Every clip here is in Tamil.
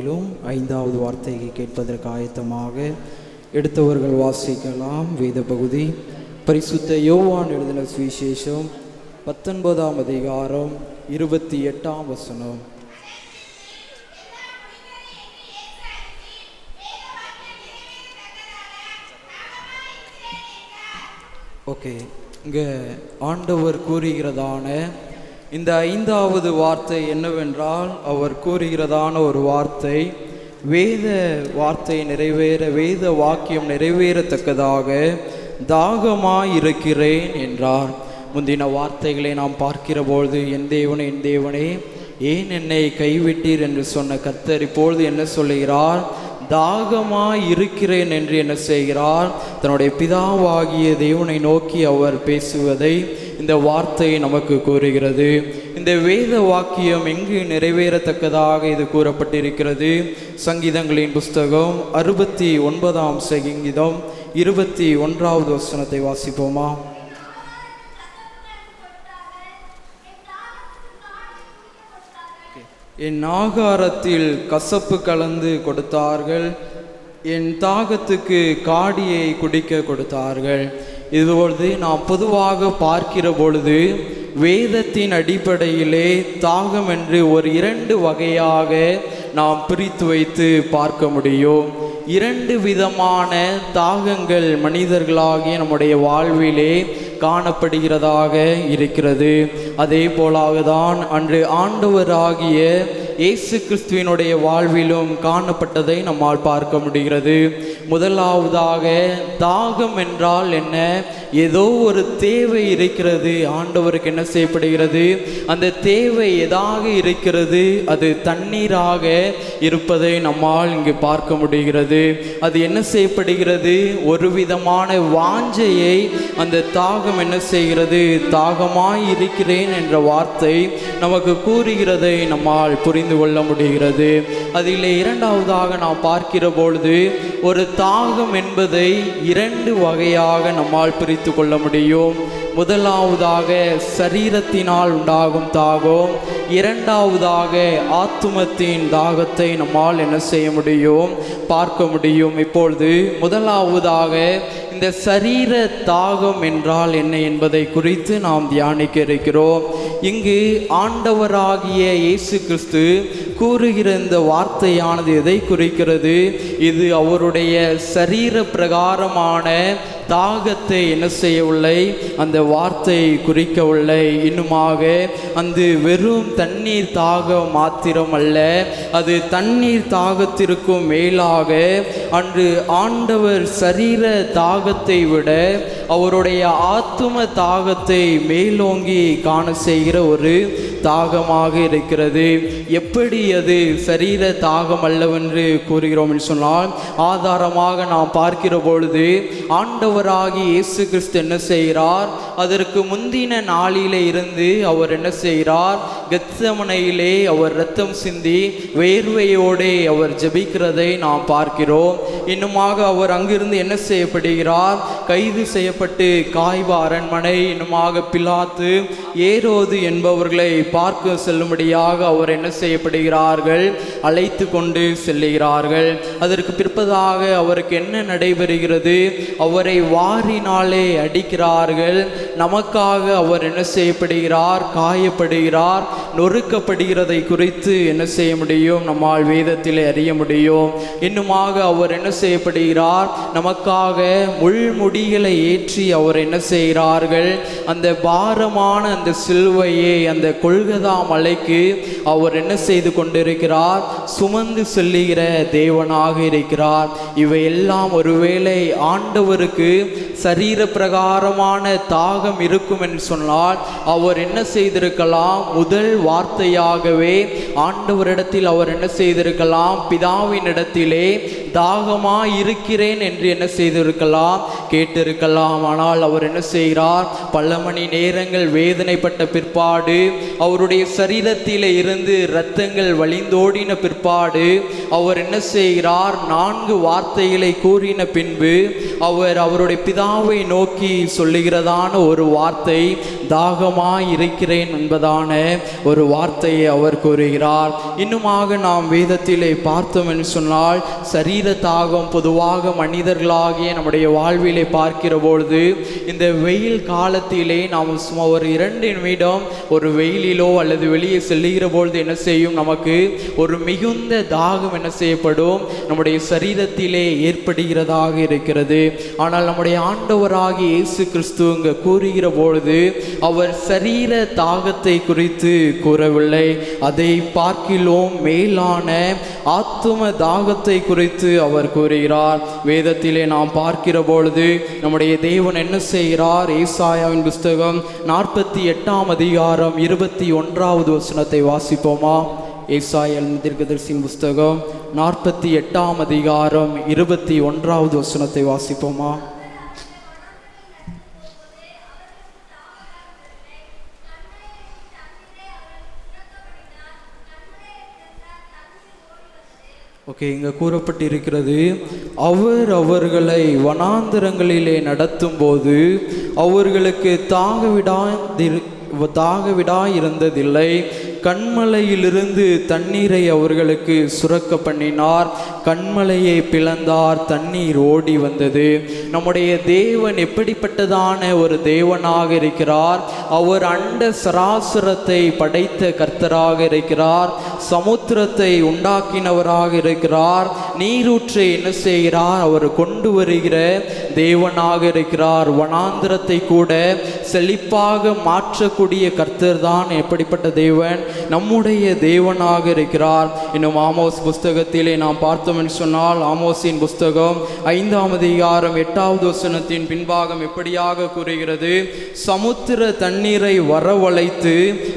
மேலும் ஐந்தாவது வார்த்தையை கேட்பதற்கு ஆயத்தமாக எடுத்தவர்கள் வாசிக்கலாம். வேத பகுதி பரிசுத்த யோவான் எழுதின சுவிசேஷம் பத்தொன்பதாம் அதிகாரம் இருபத்தி எட்டாம் வசனம். ஓகே இங்கே ஆண்டவர் கூறுகிறதான இந்த ஐந்தாவது வார்த்தை என்னவென்றால் அவர் கூறுகிறதான ஒரு வார்த்தை வேத வார்த்தை நிறைவேற வேத வாக்கியம் நிறைவேறத்தக்கதாக தாகமாயிருக்கிறேன் என்றார். முந்தின வார்த்தைகளை நாம் பார்க்கிற பொழுது என் தேவனே என் தேவனே ஏன் என்னை கைவிட்டீர் என்று சொன்ன கர்த்தர் இப்பொழுது என்ன சொல்லுகிறார்? தாகமாய் இருக்கிறேன் என்று என்ன செய்கிறார்? தன்னுடைய பிதாவாகிய தேவனை நோக்கி அவர் பேசுவதை இந்த வார்த்தை நமக்கு கூறுகிறது. இந்த வேத வாக்கியம் எங்கு நிறைவேறத்தக்கதாக இது கூறப்பட்டிருக்கிறது. சங்கீதங்களின் புஸ்தகம் அறுபத்தி ஒன்பதாம் சங்கீதம் இருபத்தி ஒன்றாவது வசனத்தை வாசிப்போமா? என் ஆகாரத்தில் கசப்பு கலந்து கொடுத்தார்கள். என் தாகத்துக்கு காடியை குடிக்க கொடுத்தார்கள். இதுபொழுது நாம் பொதுவாக பார்க்கிற பொழுது வேதத்தின் அடிப்படையிலே தாகம் என்று ஒரு இரண்டு வகையாக நாம் பிரித்து வைத்து பார்க்க முடியும். இரண்டு விதமான தாகங்கள் மனிதர்களாகிய நம்முடைய வாழ்விலே காணப்படுகிறதாக இருக்கிறது. அதே போலாக தான் அன்று ஆண்டவராகிய இயேசு கிறிஸ்துவினுடைய வாழ்விலும் காணப்பட்டதை நம்மால் பார்க்க முடிகிறது. முதலாவதாக தாகம் என்றால் என்ன? ஏதோ ஒரு தேவை இருக்கிறது. ஆண்டவருக்கு என்ன செய்யப்படுகிறது? அந்த தேவை எதாக இருக்கிறது? அது தண்ணீராக இருப்பதை நம்மால் இங்கு பார்க்க முடிகிறது. அது என்ன செய்யப்படுகிறது? ஒரு விதமான வாஞ்சையை அந்த தாகம் என்ன செய்கிறது? தாகமாய் இருக்கிறேன் என்ற வார்த்தை நமக்கு கூறுகிறதை நம்மால் புரிந்து கொள்ள முடிகிறது. அதில் இரண்டாவதாக நாம் பார்க்கிற பொழுது ஒரு தாகம் என்பதை இரண்டு வகையாக நம்மால் பிரித்து கொள்ள முடியும். முதலாவதாக சரீரத்தினால் உண்டாகும் தாகம் இரண்டாவதாக ஆத்துமத்தின் தாகத்தை நம்மால் என்ன செய்ய முடியும் பார்க்க முடியும். இப்பொழுது முதலாவதாக இந்த சரீர தாகம் என்றால் என்ன என்பதை குறித்து நாம் தியானிக்க இருக்கிறோம். இங்கு ஆண்டவராகிய இயேசு கிறிஸ்து கூறுகிற இந்த வார்த்தையானது எதை குறிக்கிறது? இது அவருடைய சரீர பிரகாரமான தாகத்தை என்ன செய்யவில்லை? அந்த வார்த்தை குறிக்கவில்லை. இன்னுமாக அந்த வெறும் தண்ணீர் தாகம் மாத்திரம் அல்ல அது தண்ணீர் தாகத்திற்கும் மேலாக அன்று ஆண்டவர் சரீர தாகத்தை விட அவருடைய ஆத்தும தாகத்தை மேலோங்கி காண செய்கிற ஒரு தாகமாக இருக்கிறது. எப்படி அது சரீர தாகம் அல்லவென்று கூறுகிறோம் என்று சொன்னால் ஆதாரமாக நாம் பார்க்கிற பொழுது ஆண்டவராகி இயேசு கிறிஸ்து என்ன செய்கிறார்? அதற்கு முந்தின நாளிலே இருந்து அவர் என்ன செய்கிறார்? கெத்தமனையிலே அவர் ரத்தம் சிந்தி வேர்வையோடே அவர் ஜெபிக்கிறதை நாம் பார்க்கிறோம். இன்னுமாக அவர் அங்கிருந்து என்ன செய்யப்படுகிறார்? கைது செய்யப்பட்டு காய்வா அரண்மனை இன்னுமாக பிலாத்து ஏரோது என்பவர்களை பார்க்க செல்லும்படியாக அவர் என்ன செய்யப்படுகிறார்கள்? அழைத்து கொண்டு செல்லுகிறார்கள். அதற்கு பிற்பதாக அவருக்கு என்ன நடைபெறுகிறது? அவரை வாரினாலே அடிக்கிறார்கள். நமக்காக அவர் என்ன செய்யப்படுகிறார்? காயப்படுகிறார். நொறுக்கப்படுகிறதை குறித்து என்ன செய்ய முடியும்? நம்மால் வேதத்தில் அறிய முடியும். இன்னுமாக அவர் என்ன செய்யப்படுகிறார்? நமக்காக முள்முடி கொடிகளை ஏற்றி அவர் என்ன செய்கிறார்கள்? அந்த பாரமான அந்த சிலுவையை அந்த கொள்கதா மலைக்கு அவர் என்ன செய்து கொண்டிருக்கிறார்? சுமந்து செல்லுகிற தேவனாக இருக்கிறார். இவையெல்லாம் ஒருவேளை ஆண்டவருக்கு சரீர பிரகாரமான தாகம் இருக்கும் என்று சொன்னால் அவர் என்ன செய்திருக்கலாம்? முதல் வார்த்தையாகவே ஆண்டவரிடத்தில் அவர் என்ன செய்திருக்கலாம்? பிதாவின் இடத்திலே தாகமா இருக்கிறேன் என்று என்ன செய்திருக்கலாம்? கேட்டு கேட்டிருக்கலாம் ஆனால் அவர் என்ன செய்கிறார்? பல மணி நேரங்கள் வேதனைப்பட்ட பிற்பாடு அவருடைய சரீரத்தில் இருந்து இரத்தங்கள் வழிந்தோடின பிற்பாடு அவர் என்ன செய்கிறார்? நான்கு வார்த்தைகளை கூறின பின்பு அவர் அவருடைய பிதாவை நோக்கி சொல்லுகிறதான ஒரு வார்த்தை தாகமாய் இருக்கிறேன் என்பதான ஒரு வார்த்தையை அவர் கூறுகிறார். இன்னுமாக நாம் வேதத்திலே பார்த்தோம் என்று சொன்னால் சரீர தாகம் பொதுவாக மனிதர்களாகிய நம்முடைய வாழ்விலே பார்க்கிற பொழுது இந்த வெயில் காலத்திலே நாம் சும்மா ஒரு இரண்டு நிமிடம் ஒரு வெயிலிலோ அல்லது வெளியே செல்லுகிற பொழுது என்ன செய்யும்? நமக்கு ஒரு மிகுந்த தாகம் என்ன செய்யப்படும்? நம்முடைய சரீரத்திலே ஏற்படுகிறதாக இருக்கிறது. ஆனால் நம்முடைய ஆண்டவராக இயேசு கிறிஸ்துவங்க கூறுகிற பொழுது அவர் சரீர தாகத்தை குறித்து கூறவில்லை. அதை பார்க்கிலும் மேலான ஆத்தும தாகத்தை குறித்து அவர் கூறுகிறார். வேதத்திலே நாம் பார்க்கிற பொழுது நம்முடைய தேவன் என்ன செய்கிறார்? ஏசாயாவின் புஸ்தகம் நாற்பத்தி எட்டாம் அதிகாரம் இருபத்தி ஒன்றாவது வசனத்தை வாசிப்போமா? ஏசாயல் தீர்க்கதரிசியின் புஸ்தகம் நாற்பத்தி எட்டாம் அதிகாரம் இருபத்தி ஒன்றாவது வசனத்தை வாசிப்போமா? ஓகே இங்கே கூறப்பட்டிருக்கிறது அவர் அவர்களை வனாந்திரங்களிலே நடத்தும் போது அவர்களுக்கு தாகவிடா தாகவிடா இருந்ததில்லை. கண்மலையிலிருந்து தண்ணீரை அவர்களுக்கு சுரக்க பண்ணினார். கண்மலையை பிளந்தார் தண்ணீர் ஓடி வந்தது. நம்முடைய தேவன் எப்படிப்பட்டதான ஒரு தேவனாக இருக்கிறார்? அவர் அண்ட சராசரத்தை படைத்த கர்த்தராக இருக்கிறார். சமுத்திரத்தை உண்டாக்கினவராக இருக்கிறார். நீரூற்றை என்ன செய்கிறார்? அவர் கொண்டு வருகிற தேவனாக இருக்கிறார். வனாந்திரத்தை கூட செழிப்பாக மாற்றக்கூடிய கர்த்தர் தான் எப்படிப்பட்ட தேவன்? நம்முடைய தேவனாக இருக்கிறார். இன்னும் ஆமோஸ் புஸ்தகத்திலே நாம் பார்த்தோம் என்று சொன்னால் ஆமோஸின் புஸ்தகம் ஐந்தாம் அதிகாரம் எட்டாவது வசனத்தின் பின்பாகம் எப்படியாக கூறுகிறது? சமுத்திர தண்ணீரை வரவழைத்து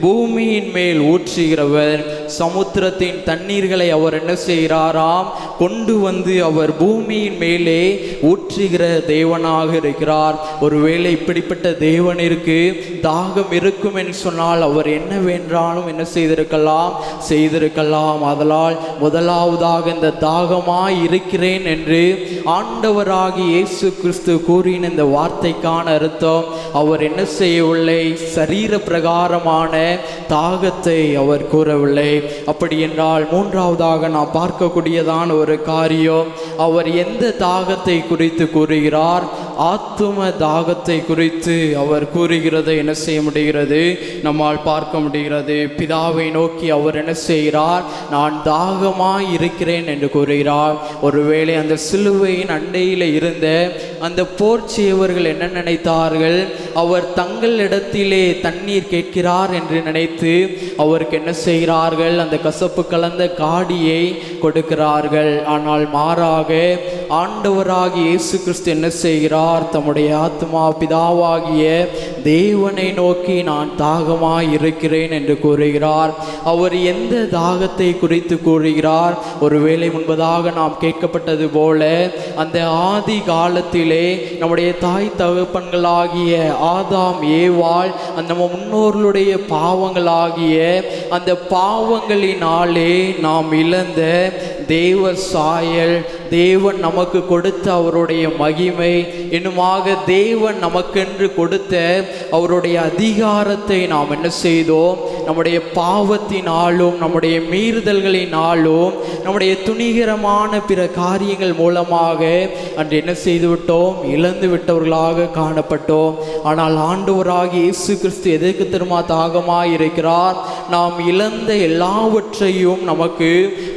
பூமியின் மேல் ஊற்றுகிறவர். சமுத்திரத்தின் தண்ணீர்களை அவர் என்ன செய்கிறாராம்? கொண்டு வந்து அவர் பூமியின் மேலே ஊற்றுகிற தேவனாக இருக்கிறார். ஒருவேளை இப்படிப்பட்ட தேவனிற்கு தாகம் இருக்கும் என்று சொன்னால் அவர் என்ன வேண்டாலும் என்ன செய்திருக்கலாம்? செய்திருக்கலாம். அதனால் முதலாவதாக இந்த தாகமாய் இருக்கிறேன் என்று ஆண்டவராகி இயேசு கிறிஸ்து கூறின இந்த வார்த்தைக்கான அர்த்தம் அவர் என்ன செய்யவில்லை? சரீர பிரகாரமான தாகத்தை அவர் கூறவில்லை. அப்படி என்றால் மூன்றாவதாக நாம் பார்க்கக்கூடியதான ஒரு காரியம் அவர் எந்த தாகத்தை குறித்து கூறுகிறார்? ஆத்தும தாகத்தை குறித்து அவர் கூறுகிறதை என்ன செய்ய முடிகிறது? நம்மால் பார்க்க முடிகிறது. பிதாவை நோக்கி அவர் என்ன செய்கிறார்? நான் தாகமாய் இருக்கிறேன் என்று கூறுகிறார். ஒருவேளை அந்த சிலுவையின் அண்டையில் இருந்த அந்த போர் செய்வர்கள் என்ன நினைத்தார்கள்? அவர் தங்கள் இடத்திலே தண்ணீர் கேட்கிறார் என்று நினைத்து அவருக்கு என்ன செய்கிறார்கள்? அந்த கசப்பு கலந்த காடியை கொடுக்கிறார்கள். ஆனால் மாறாக ஆண்டவராகி இயேசு கிறிஸ்து என்ன செய்கிறார்? தம்முடைய ஆத்மா பிதாவாகிய தேவனை நோக்கி நான் தாகமாக இருக்கிறேன் என்று கூறுகிறார். அவர் எந்த தாகத்தை குறித்து கூறுகிறார்? ஒருவேளை முன்பதாக நாம் கேட்கப்பட்டது போல அந்த ஆதி காலத்திலே நம்முடைய தாய் தகப்பன்களாகிய ஆதாம் ஏவாள் அந்த நம்ம முன்னோர்களுடைய பாவங்களாகிய அந்த பாவங்களினாலே நாம் இழந்த தேவ சாயல் தேவன் நமக்கு கொடுத்த அவருடைய மகிமை. இன்னுமாக தேவன் நமக்கென்று கொடுத்த அவருடைய அதிகாரத்தை நாம் என்ன செய்தோம்? நம்முடைய பாவத்தினாலும் நம்முடைய மீறுதல்களினாலும் நம்முடைய துணிகரமான பிற காரியங்கள் மூலமாக அன்று என்ன செய்து விட்டோம் இழந்து விட்டவர்களாக காணப்பட்டோம். ஆனால் ஆண்டவராகி இயேசு கிறிஸ்து எதற்கு திரும்ப தாகமாக இருக்கிறார். நாம் இழந்த எல்லாவற்றையும் நமக்கு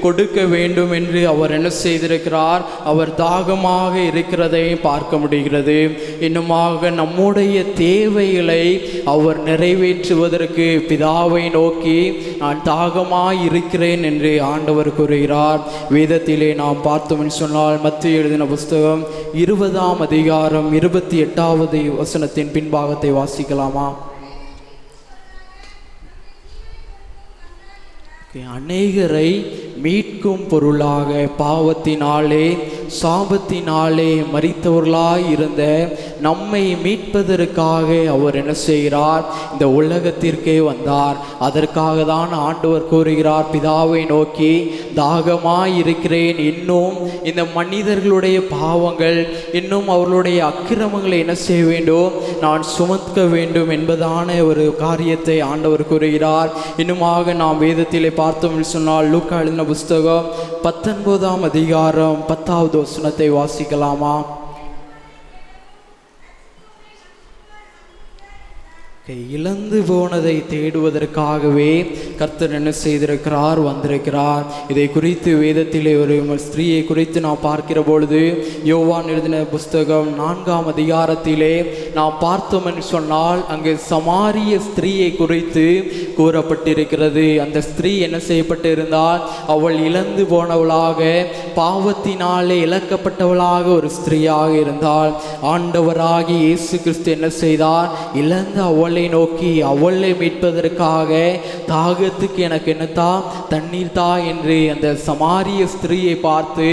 கொடுக்க வேண்டும் என்று அவர் என்ன செய்திருக்கிறார்? அவர் தாகமாக இருக்கிறதை பார்க்க முடிகிறது. இன்னுமாக நம்முடைய தேவைகளை அவர் நிறைவேற்றுவதற்கு பிதாவை நோக்கி நான் தாகமாய் இருக்கிறேன் என்று ஆண்டவர் கூறுகிறார். வேதத்திலே நாம் பார்த்தோம்னு சொன்னால் மத்திய எழுதின புஸ்தகம் இருபதாம் அதிகாரம் இருபத்தி எட்டாவது வசனத்தின் பின்பாகத்தை வாசிக்கலாமா? அநேகரை மீட்கும் பொருளாக பாவத்தினாலே சாபத்தினாலே மறித்தவர்களாய் இருந்த நம்மை மீட்பதற்காக அவர் என்ன செய்கிறார்? இந்த உலகத்திற்கே வந்தார். அதற்காக தான் ஆண்டவர் கூறுகிறார் பிதாவை நோக்கி தாகமாய் இருக்கிறேன். இன்னும் இந்த மனிதர்களுடைய பாவங்கள் இன்னும் அவர்களுடைய அக்கிரமங்களை என்ன செய்ய வேண்டும்? நான் சுமக்க வேண்டும் என்பதான ஒரு காரியத்தை ஆண்டவர் கூறுகிறார். இன்னுமாக நாம் வேதத்திலே பார்த்தோம் சொன்னால் லூக்கா எழுதின புஸ்தகம் பத்தொன்பதாம் அதிகாரம் பத்தாவது வசனத்தை வாசிக்கலாமா? இழந்து போனதை தேடுவதற்காகவே கர்த்தர் என்ன செய்திருக்கிறார் வந்திருக்கிறார். இதை குறித்து வேதத்திலே ஒரு ஸ்திரீயை குறித்து நாம் பார்க்கிற பொழுது யோவான் எழுதின புஸ்தகம் நான்காம் அதிகாரத்திலே நாம் பார்த்தோம் என்று சொன்னால் அங்கு சமாரிய ஸ்திரீயை குறித்து கூறப்பட்டிருக்கிறது. அந்த ஸ்திரீ என்ன செய்யப்பட்டு இருந்தால் அவள் இழந்து போனவளாக பாவத்தினாலே இழக்கப்பட்டவளாக ஒரு ஸ்திரீயாக இருந்தால் ஆண்டவராகி இயேசு கிறிஸ்து என்ன செய்தார்? இழந்த அவள் நோக்கி அவளை மீட்பதற்காக தாகத்துக்கு எனக்கு என்னத்தா? தண்ணீர் தா என்று அந்த சமாரிய ஸ்திரீயை பார்த்து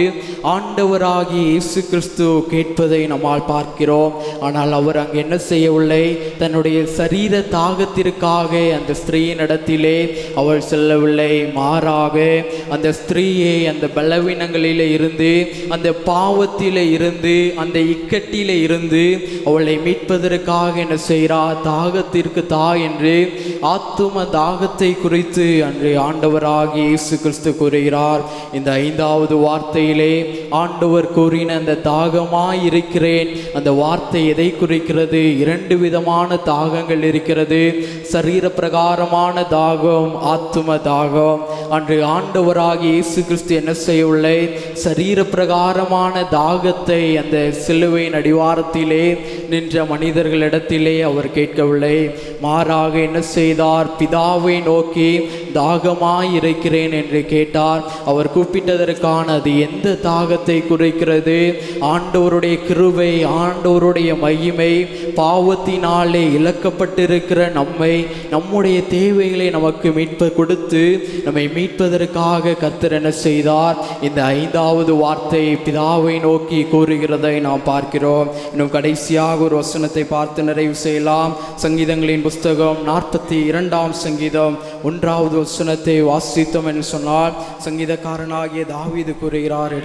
ஆண்டவராகி இயேசு கிறிஸ்து கேட்பதை நம்மால் பார்க்கிறோம். ஆனால் அவர் அங்கு என்ன செய்யவில்லை? தன்னுடைய சரீர தாகத்திற்காக அந்த ஸ்திரீயின் இடத்திலே அவள் செல்லவில்லை. மாறாக அந்த ஸ்திரீயை அந்த பலவீனங்களிலே இருந்து அந்த பாவத்திலே இருந்து அந்த இக்கட்டிலே இருந்து அவளை மீட்பதற்காக என்ன செய்கிறார் தாகத்திற்கு தா என்று ஆத்தும தாகத்தை குறித்து அன்று ஆண்டவராகி இயேசு கிறிஸ்து கூறுகிறார். இந்த ஐந்தாவது வார்த்தையிலே ஆண்டவர் கூறின அந்த தாகமாய் இருக்கிறேன். அந்த வார்த்தை எதை குறிக்கிறது? இரண்டு விதமான தாகங்கள் இருக்கிறது. சரீர பிரகாரமான தாகம் ஆத்தும தாகம். அன்று ஆண்டவராகி இயேசு கிறிஸ்து என்ன செய்யவில்லை? சரீர பிரகாரமான தாகத்தை அந்த சிலுவையின் அடிவாரத்திலே நின்ற மனிதர்களிடத்திலே அவர் கேட்கவில்லை. மாறாக என்ன செய்தார்? பிதாவை நோக்கி தாகமாயிருக்கிறேன் என்று கேட்டார். அவர் கூப்பிட்டதற்கான அது எந்த தாகத்தை குறைக்கிறது? ஆண்டவருடைய கிருவை ஆண்டவருடைய மகிமை பாவத்தினாலே இழக்கப்பட்டிருக்கிற நம்மை நம்முடைய தேவைகளை நமக்கு மீட்ப கொடுத்து நம்மை மீட்பதற்காக கத்தர் என்ன செய்தார்? இந்த ஐந்தாவது வார்த்தை பிதாவை நோக்கி கூறுகிறதை நாம் பார்க்கிறோம். இன்னும் கடைசியாக ஒரு வசனத்தை பார்த்து நிறைவு செய்யலாம். சங்கீத சங்கீதங்களின் புஸ்தகம் நாற்பத்தி இரண்டாம் சங்கீதம் ஒன்றாவது வசனத்தை வாசித்தோம் என்று சொன்னால் சங்கீதக்காரனாகிய தாவீது கூறுகிறார்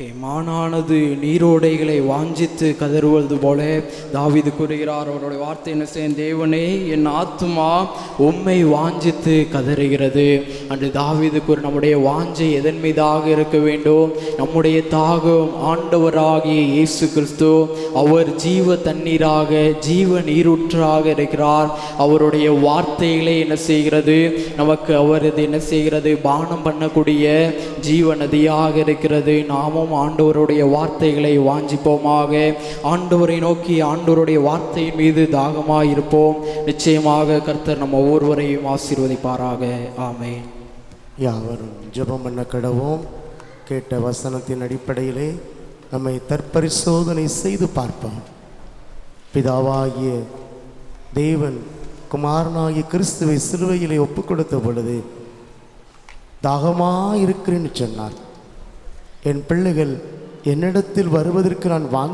மானானது நீரோடைகளை வாஞ்சித்து கதறுவது போல. தாவீது கூறுகிறார் அவருடைய வார்த்தை என்ன செய்யும்? தேவனே என் ஆத்துமா உம்மை வாஞ்சித்து கதறுகிறது. அன்று தாவிது கூறு நம்முடைய வாஞ்சை எதன் மீதாக இருக்க வேண்டும்? நம்முடைய தாகம் ஆண்டவராகிய இயேசு கிறிஸ்து. அவர் ஜீவ தண்ணீராக ஜீவ நீரூற்றாக இருக்கிறார். அவருடைய வார்த்தைகளை என்ன செய்கிறது? நமக்கு அவர் இது என்ன செய்கிறது? பானம் பண்ணக்கூடிய ஜீவ நதியாக இருக்கிறது. நாமும் ஆண்டவருடைய வார்த்தைகளை வாஞ்சிப்போமாக. ஆண்டவரை நோக்கி ஆண்டவருடைய வார்த்தையின் மீது தாகமாக இருப்போம் நிச்சயமாக கர்த்தர் நம்ம ஒவ்வொருவரையும் ஆசீர்வதிப்பாராக. ஆமே யாவரும் ஜெபம் பண்ண கடவும் கேட்ட வசனத்தின் அடிப்படையிலே நம்மை தற்பரிசோதனை செய்து பார்ப்போம். பிதாவாகிய தேவன் குமாரனாகிய கிறிஸ்துவை சிலுவையிலே ஒப்பு கொடுத்த பொழுது தாகமாக இருக்கிறேன்னு சொன்னார். என் பிள்ளைகள் என்னிடத்தில் வருவதற்கு நான் வாங்க